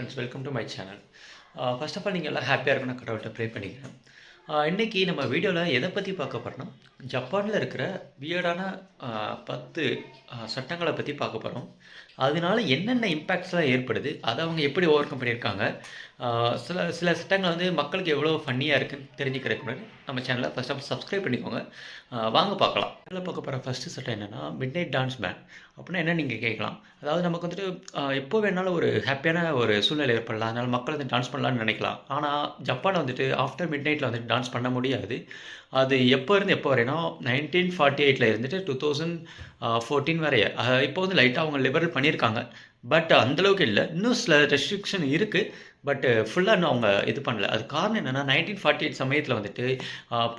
Friends welcome to my channel first of all நீங்கள் எல்லாம் ஹாப்பியாக இருக்கணும் கடவுள்கிட்ட ப்ரே பண்ணிக்கிறேன். Uh, இன்றைக்கி நம்ம வீடியோவில் எதை பற்றி பார்க்க போகிறோம்னா ஜப்பானில் இருக்கிற வியர்டான uh, பத்து uh, சட்டங்களை பற்றி பார்க்க போகிறோம் அதனால என்னென்ன இம்பேக்ட்ஸ்லாம் ஏற்படுது அதை அவங்க எப்படி ஓவர் கம் பண்ணியிருக்காங்க சில சில சட்டங்கள் வந்து மக்களுக்கு எவ்வளோ ஃபன்னியாக இருக்குன்னு தெரிஞ்சுக்கிறதுக்கு முன்னாடி நம்ம சேனலை ஃபஸ்ட் ஆஃப் சப்ஸ்கிரைப் பண்ணிக்கோங்க. வாங்க பார்க்கலாம். இதில் பார்க்க போகிற ஃபஸ்ட்டு சட்டம் என்னென்னா மிட் நைட் டான்ஸ் பேன் அப்படின்னா என்ன நீங்கள் கேட்கலாம்? அதாவது நமக்கு வந்துட்டு எப்போ வேணாலும் ஒரு ஹாப்பியான ஒரு சூழ்நிலை ஏற்படலாம். அதனால் மக்கள் வந்து டான்ஸ் பண்ணலாம்னு நினைக்கலாம். ஆனால் ஜப்பானில் வந்துட்டு ஆஃப்டர் மிட் நைட்டில் வந்துட்டு டான்ஸ் பண்ண முடியாது. அது எப்போ இருந்து எப்போ வரைனா நைன்டீன் ஃபார்ட்டி எயிட்டில் இருந்துட்டு டூ தௌசண்ட் ஃபோர்டீன் வரைய. இப்போ வந்து லைட்டாக அவங்க லிபரல் பண்ணியிருக்காங்க. பட் அந்தளவுக்கு இல்லை. இன்னும் சில ரெஸ்ட்ரிக்ஷன் இருக்குது பட்டு ஃபுல்லாக uh, இன்னும் அவங்க இது பண்ணல. அது காரணம் என்னென்னா நைன்டீன் ஃபார்ட்டி எயிட் சமயத்தில் வந்துட்டு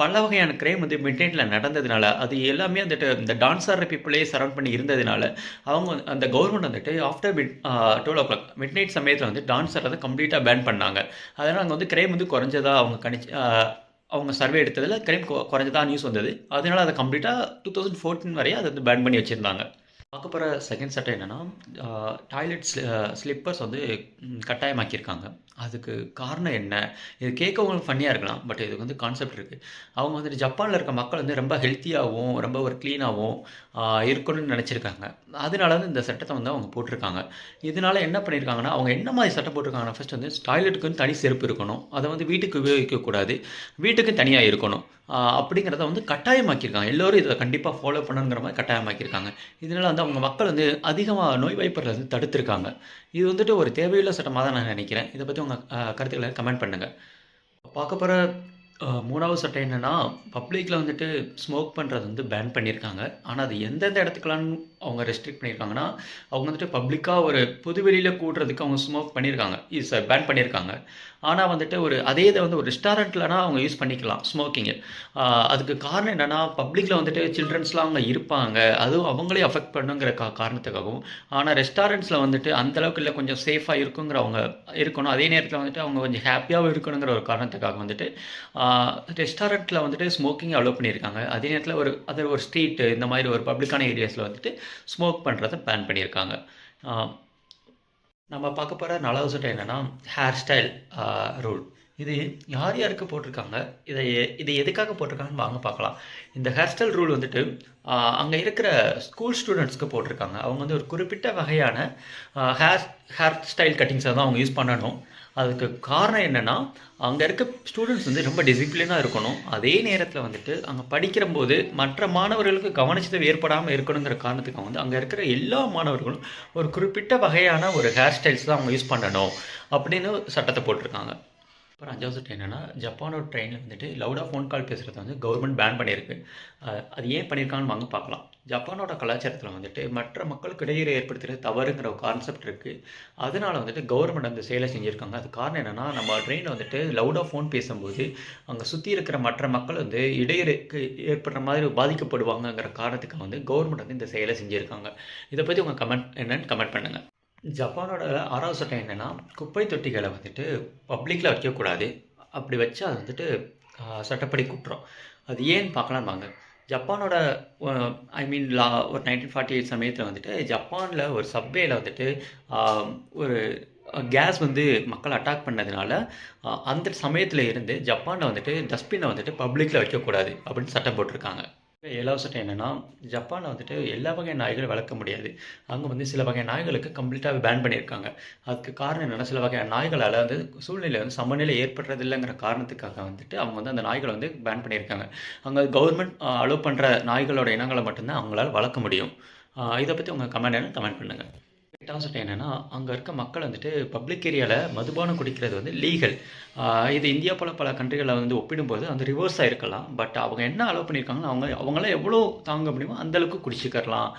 பல வகையான கிரைம் வந்து மிட் நைட்டில் நடந்ததுனால அது எல்லாமே வந்துட்டு இந்த டான்ஸ் ஆடுற பீப்புளே சரவுண்ட் பண்ணி இருந்ததுனால அவங்க அந்த கவர்மெண்ட் வந்துட்டு after mid twelve o'clock midnight சமயத்தில் வந்து டான்ஸ் ஆடுறதை கம்ப்ளீட்டாக பேன் பண்ணாங்க. அதனால் அங்கே வந்து கிரைம் வந்து குறைஞ்சதாக அவங்க கணிச்சு அவங்க சர்வே எடுத்ததில் கிரைம் குறைஞ்சதாக நியூஸ் வந்தது. அதனால அதை கம்ப்ளீட்டாக டூ தௌசண்ட் ஃபோர்டீன் வரையும் அதை வந்து பேன் பண்ணி வச்சுருந்தாங்க. பார்க்க போகிற செகண்ட் சட்டம் என்னென்னா டாய்லெட் ஸ்லிப்பர்ஸ் வந்து கட்டாயமாக்கியிருக்காங்க. அதுக்கு காரணம் என்ன? இது கேட்கவங்களுக்கு ஃபன்னியாக இருக்கலாம் பட் இதுக்கு வந்து கான்செப்ட் இருக்குது அவங்க வந்துட்டு ஜப்பானில் இருக்க மக்கள் வந்து ரொம்ப ஹெல்த்தியாகவும் ரொம்ப ஒரு க்ளீனாகவும் இருக்கணும்னு நினச்சிருக்காங்க. அதனால வந்து இந்த சட்டத்தை வந்து அவங்க போட்டிருக்காங்க. இதனால என்ன பண்ணியிருக்காங்கன்னா அவங்க என்ன மாதிரி சட்டம் போட்டிருக்காங்கன்னா ஃபர்ஸ்ட் வந்து டாய்லெட்டுக்குன்னு தனி செருப்பு இருக்கணும். அதை வந்து வீட்டுக்கு உபயோகிக்கக்கூடாது. வீட்டுக்கு தனியாக இருக்கணும். அப்படிங்கிறத வந்து கட்டாயமாக்கியிருக்காங்க. எல்லோரும் இதை கண்டிப்பாக ஃபாலோ பண்ணணுங்கிற மாதிரி கட்டாயமாக்கியிருக்காங்க. இதனால் வந்து அவங்க மக்கள் வந்து அதிகமாக நோய் வாய்ப்புகளை வந்து தடுத்திருக்காங்க. இது வந்துட்டு ஒரு தேவையுள்ள சட்டமாக தான் நான் நினைக்கிறேன். இதை பற்றி உங்கள் கருத்துக்களை கமெண்ட் பண்ணுங்கள் பார்க்க போகிற மூணாவது சட்டம் என்னென்னா பப்ளிக்கில் வந்துட்டு ஸ்மோக் பண்ணுறது வந்து பேன் பண்ணியிருக்காங்க. ஆனால் அது எந்தெந்த இடத்துக்கெல்லாம் அவங்க ரெஸ்ட்ரிக்ட் பண்ணியிருக்காங்கன்னா அவங்க வந்துட்டு பப்ளிக்காக ஒரு பொதுவெளியில் கூடுறதுக்கு அவங்க ஸ்மோக் பண்ணியிருக்காங்க. இஸ் பேன் uh, பண்ணியிருக்காங்க. ஆனால் வந்துட்டு ஒரு அதே இதை வந்து ஒரு ரெஸ்டாரண்ட்லனா அவங்க யூஸ் பண்ணிக்கலாம் ஸ்மோக்கிங்கு அதுக்கு காரணம் என்னென்னா பப்ளிக்கில் வந்துட்டு சில்ட்ரன்ஸ்லாம் அவங்க இருப்பாங்க. அதுவும் அவங்களே அஃபெக்ட் பண்ணுங்கிற கா காரணத்துக்காகவும். ஆனால் ரெஸ்டாரண்ட்ஸில் வந்துட்டு அந்த அளவுக்கு இல்லை கொஞ்சம் சேஃபாக இருக்குங்கிற அவங்க இருக்கணும். அதே நேரத்தில் வந்துட்டு அவங்க கொஞ்சம் ஹாப்பியாகவும் இருக்கணுங்கிற ஒரு காரணத்துக்காக வந்துட்டு ரெஸ்டாரண்ட்டில் வந்துட்டு ஸ்மோக்கிங் அலோவ் பண்ணியிருக்காங்க. அதே நேரத்தில் ஒரு அது ஒரு ஸ்ட்ரீட்டு இந்த மாதிரி ஒரு பப்ளிக்கான ஏரியாஸில் வந்துட்டு ஸ்மோக் பண்ணுறதை பேன் பண்ணியிருக்காங்க. நம்ம பார்க்க போகிற நாலாவது சட்டம் என்னென்னா ஹேர் ஸ்டைல் ரூல் இது யார் யாருக்கு போட்டிருக்காங்க? இதை இதை இது எதுக்காக போட்டிருக்காங்கன்னு வாங்க பார்க்கலாம். இந்த ஹேர் ஸ்டைல் ரூல் வந்துட்டு அங்கே இருக்கிற ஸ்கூல் ஸ்டூடெண்ட்ஸ்க்கு போட்டிருக்காங்க. அவங்க வந்து ஒரு குறிப்பிட்ட வகையான ஹேர் ஹேர் ஸ்டைல் கட்டிங்ஸை தான் அவங்க யூஸ் பண்ணணும். அதுக்கு காரணம் என்னென்னா அங்கே இருக்க ஸ்டூடெண்ட்ஸ் வந்து ரொம்ப டிசிப்ளினாக இருக்கணும். அதே நேரத்தில் வந்துட்டு அங்கே படிக்கிறம்போது மற்ற மாணவர்களுக்கு கவனிச்சது ஏற்படாமல் இருக்கணுங்கிற காரணத்துக்கு வந்து அங்கே இருக்கிற எல்லா மாணவர்களும் ஒரு குறிப்பிட்ட வகையான ஒரு ஹேர் ஸ்டைல்ஸ் தான் அவங்க யூஸ் பண்ணணும் அப்படின்னு சட்டத்தை போட்டிருக்காங்க. அப்புறம் அஞ்சாவது சட்டம் என்னென்னா ஜப்பானோட ட்ரெயினில் வந்துட்டு லவுடாக ஃபோன் கால் பேசுகிறத வந்து கவர்மெண்ட் பேன் பண்ணியிருக்கு. அது ஏன் பண்ணியிருக்காங்கன்னு வாங்க பார்க்கலாம். ஜப்பானோட கலாச்சாரத்தில் வந்துட்டு மற்ற மக்களுக்கு இடையூறு ஏற்படுத்துகிற தவறுங்கிற ஒரு கான்செப்ட் இருக்குது அதனால் வந்துட்டு கவர்மெண்ட் அந்த செயலை செஞ்சுருக்காங்க. அது காரணம் என்னென்னா நம்ம ட்ரெயினில் வந்துட்டு லவுடாக ஃபோன் பேசும்போது அங்கே சுற்றி இருக்கிற மற்ற மக்கள் வந்து இடையூறுக்கு ஏற்படுற மாதிரி பாதிக்கப்படுவாங்கங்கிற காரணத்துக்கு வந்து கவர்மெண்ட் வந்து இந்த செயலை செஞ்சுருக்காங்க. இதை பற்றி உங்கள் கமெண்ட் என்னன்னு கமெண்ட் பண்ணுங்கள் ஜப்பானோட ஆறாவது சட்டம் என்னென்னா குப்பை தொட்டிகளை வந்துட்டு பப்ளிக்கில் வைக்கக்கூடாது. அப்படி வச்சா அது வந்துட்டு சட்டப்படி குற்றம். அது ஏன்னு பார்க்கலாம் வாங்க. ஜப்பானோட ஐ மீன் லா ஒரு நைன்டீன் ஃபார்ட்டி எயிட் சமயத்தில் வந்துட்டு ஜப்பானில் ஒரு சப்வேயில் வந்துட்டு ஒரு கேஸ் வந்து மக்கள் அட்டாக் பண்ணதுனால அந்த சமயத்தில் இருந்து ஜப்பானில் வந்துட்டு டஸ்ட்பினை வந்துட்டு பப்ளிக்கில் வைக்கக்கூடாது அப்படின்னு சட்டம் போட்டிருக்காங்க. ஏழாவது சட்டம் என்னென்னா ஜப்பானில் வந்துட்டு எல்லா வகை நாய்களும் வளர்க்க முடியாது. அங்கே வந்து சில வகை நாய்களுக்கு கம்ப்ளீட்டாக பேன் பண்ணியிருக்காங்க. அதுக்கு காரணம் என்னென்னா சில வகை நாய்களால் வந்து சூழ்நிலை வந்து சமநிலை ஏற்படுறதில்லைங்கிற காரணத்துக்காக வந்துட்டு அவங்க வந்து அந்த நாய்களை வந்து பேன் பண்ணியிருக்காங்க. அங்கே கவர்மெண்ட் அலோவ் பண்ணுற நாய்களோட இனங்களை மட்டும்தான் அவங்களால வளர்க்க முடியும். இதை பற்றி உங்கள் கமெண்ட் கமெண்ட் பண்ணுங்கள் எட்டாவது சட்டம் என்னென்னா அங்கே இருக்க மக்கள் வந்துட்டு பப்ளிக் ஏரியாவில் மதுபானம் குடிக்கிறது வந்து லீகல் இது இந்தியா போல் பல கண்ட்ரிகளை வந்து ஒப்பிடும்போது அந்த ரிவர்ஸாக இருக்கலாம். பட் அவங்க என்ன அலோவ் பண்ணியிருக்காங்கன்னா அவங்க அவங்களாம் எவ்வளோ தாங்க முடியுமோ அந்தளவுக்கு குடிச்சிக்கிறலாம்.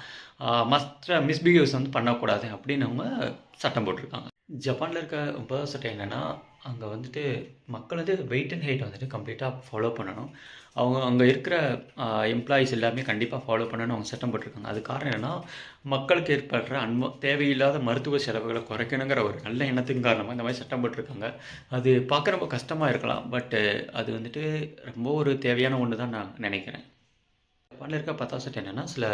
மற்ற மிஸ்பிஹேவ்ஸ் வந்து பண்ணக்கூடாது அப்படின்னு அவங்க சட்டம் போட்டிருக்காங்க. ஜப்பானில் இருக்க ஒன்பதாவது சட்டம் என்னென்னா அங்கே வந்துட்டு மக்கள் வந்து வெயிட் அண்ட் ஹைட் வந்துட்டு கம்ப்ளீட்டாக ஃபாலோ பண்ணணும். அவங்க அங்கே இருக்கிற எம்ப்ளாயீஸ் எல்லாமே கண்டிப்பாக ஃபாலோ பண்ணணும்னு அவங்க சட்டம் போட்டிருக்காங்க. அது காரணம் என்னென்னா மக்களுக்கு ஏற்படுற அன்ப தேவையில்லாத மருத்துவ செலவுகளை குறைக்கணுங்கிற ஒரு நல்ல எண்ணத்துக்கு காரணமாக இந்த மாதிரி சட்டம் போட்டிருக்காங்க. அது பார்க்க ரொம்ப கஷ்டமாக இருக்கலாம். பட்டு அது வந்துட்டு ரொம்ப ஒரு தேவையான ஒன்று தான் நான் நினைக்கிறேன். ஜப்பானில் இருக்க பத்தாவது சட்டம் என்னென்னா சில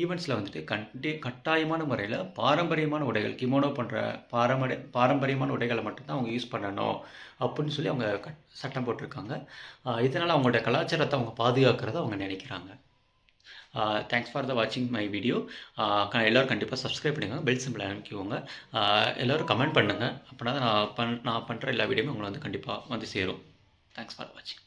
ஈவெண்ட்ஸில் வந்துட்டு கண்டி கட்டாயமான முறையில் பாரம்பரியமான உடைகள் கிமோனோ பண்ணுற பாரம்பரிய பாரம்பரியமான உடைகளை மட்டும்தான் அவங்க யூஸ் பண்ணணும் அப்படின்னு சொல்லி அவங்க கட் சட்டம் போட்டிருக்காங்க. இதனால் அவங்களோட கலாச்சாரத்தை அவங்க பாதுகாக்கிறத அவங்க நினைக்கிறாங்க. தேங்க்ஸ் ஃபார் த வாட்சிங் மை வீடியோ எல்லோரும் கண்டிப்பாக சப்ஸ்கிரைப் பண்ணிக்கோங்க பெல் சிம்பிள் அனுப்பிக்கோங்க. எல்லோரும் கமெண்ட் பண்ணுங்கள் அப்படின்னா நான் பண் நான் பண்ணுற எல்லா வீடியோமே உங்களை வந்து கண்டிப்பாக வந்து சேரும். தேங்க்ஸ் ஃபார் வாட்சிங்